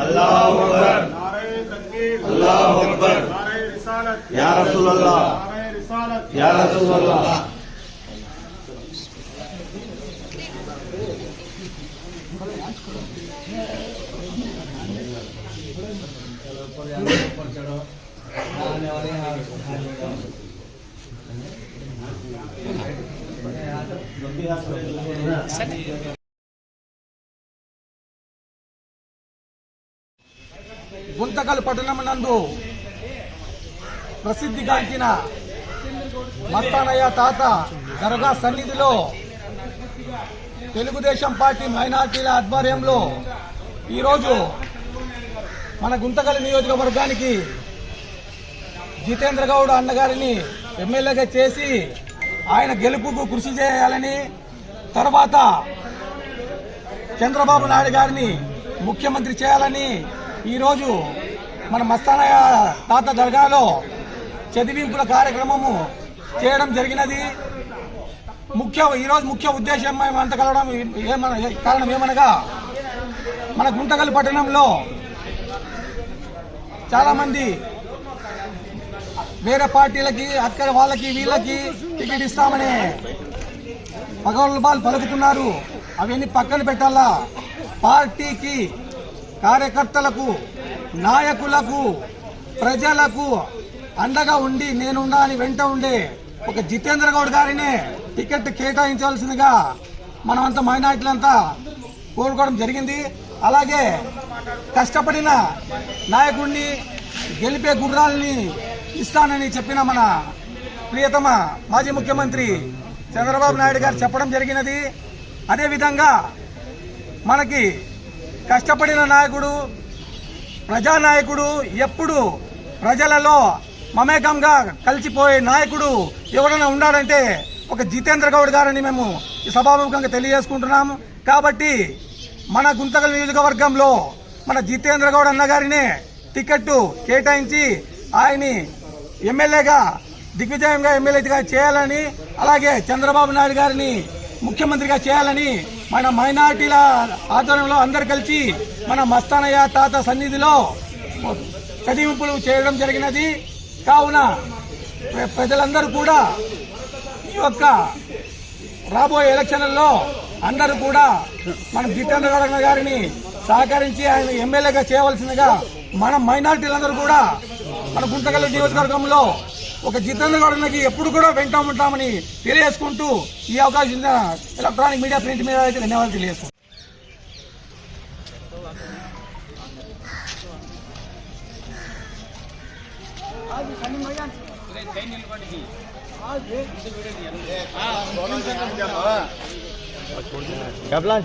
அல்லாஹ் அக்பர். அல்லாஹ் அக்பர். யா ரசூல் அல்லாஹ் யா ரசூல் அல்லாஹ் గుంతకల్ పట్టణం నందు ప్రసిద్ధిగాంచిన మత్తానయ్య తాత దర్గా సన్నిధిలో తెలుగుదేశం పార్టీ మైనార్టీల ఆధ్వర్యంలో ఈరోజు మన గుంతకల్ నియోజకవర్గానికి జితేంద్ర గౌడ్ అన్నగారిని ఎమ్మెల్యేగా చేసి ఆయన గెలుపుకు కృషి చేయాలని తర్వాత చంద్రబాబు నాయుడు గారిని ముఖ్యమంత్రి చేయాలని ఈరోజు మన మస్తానయ్య తాత దర్గాలో చదివింపుల కార్యక్రమము చేయడం జరిగినది. ముఖ్య ఈరోజు ముఖ్య ఉద్దేశం మేమంత కలవడం ఏమన కారణం ఏమనగా మన గుంతకల్ పట్టణంలో చాలామంది వేరే పార్టీలకి అక్కడ వాళ్ళకి వీళ్ళకి టికెట్ ఇస్తామని పగలు పలుకుతున్నారు. అవన్నీ పక్కన పెట్టాలా? పార్టీకి కార్యకర్తలకు నాయకులకు ప్రజలకు అండగా ఉండి నేనున్నా అని వెంట ఉండే ఒక జితేంద్ర గౌడ్ గారిని టికెట్ కేటాయించవలసిందిగా మనమంతా మైనార్టీలంతా కోరుకోవడం జరిగింది. అలాగే కష్టపడిన నాయకుడిని గెలిపే గుర్రాలని ఇస్తానని చెప్పిన మన ప్రియతమ మాజీ ముఖ్యమంత్రి చంద్రబాబు నాయుడు గారు చెప్పడం జరిగినది. అదేవిధంగా మనకి కష్టపడిన నాయకుడు ప్రజానాయకుడు ఎప్పుడు ప్రజలలో మమేకంగా కలిసిపోయే నాయకుడు ఎవరైనా ఉన్నాడంటే ఒక జితేంద్ర గౌడ్ గారని మేము ఈ సభాముఖంగా తెలియజేసుకుంటున్నాము. కాబట్టి మన గుంతకల్ నియోజకవర్గంలో మన జితేంద్ర గౌడ్ అన్నగారిని టికెట్ కేటాయించి ఆయన్ని ఎమ్మెల్యేగా దిగ్విజయంగా ఎమ్మెల్యేగా చేయాలని అలాగే చంద్రబాబు నాయుడు గారిని ముఖ్యమంత్రిగా చేయాలని మన మైనార్టీల ఆధ్వర్యంలో అందరు కలిసి మన మస్తానయ్య తాత సన్నిధిలో చదివింపులు చేయడం జరిగినది. కావున ప్రజలందరూ కూడా ఈ యొక్క రాబోయే ఎలక్షన్లలో అందరూ కూడా మన జితేంద్ర గారిని సహకరించి ఆయన ఎమ్మెల్యేగా చేయవలసిందిగా మన మైనార్టీలందరూ కూడా మన గుంతకల్ నియోజకవర్గంలో ఒక జితేంద్ర గౌడకి ఎప్పుడు కూడా వెంట ఉంటామని తెలియజేసుకుంటూ ఈ అవకాశం ఎలక్ట్రానిక్ మీడియా ప్రింట్ మీద అయితే ధన్యవాదాలు తెలియజేస్తాం. आज शनि मैदान पूरे लाइन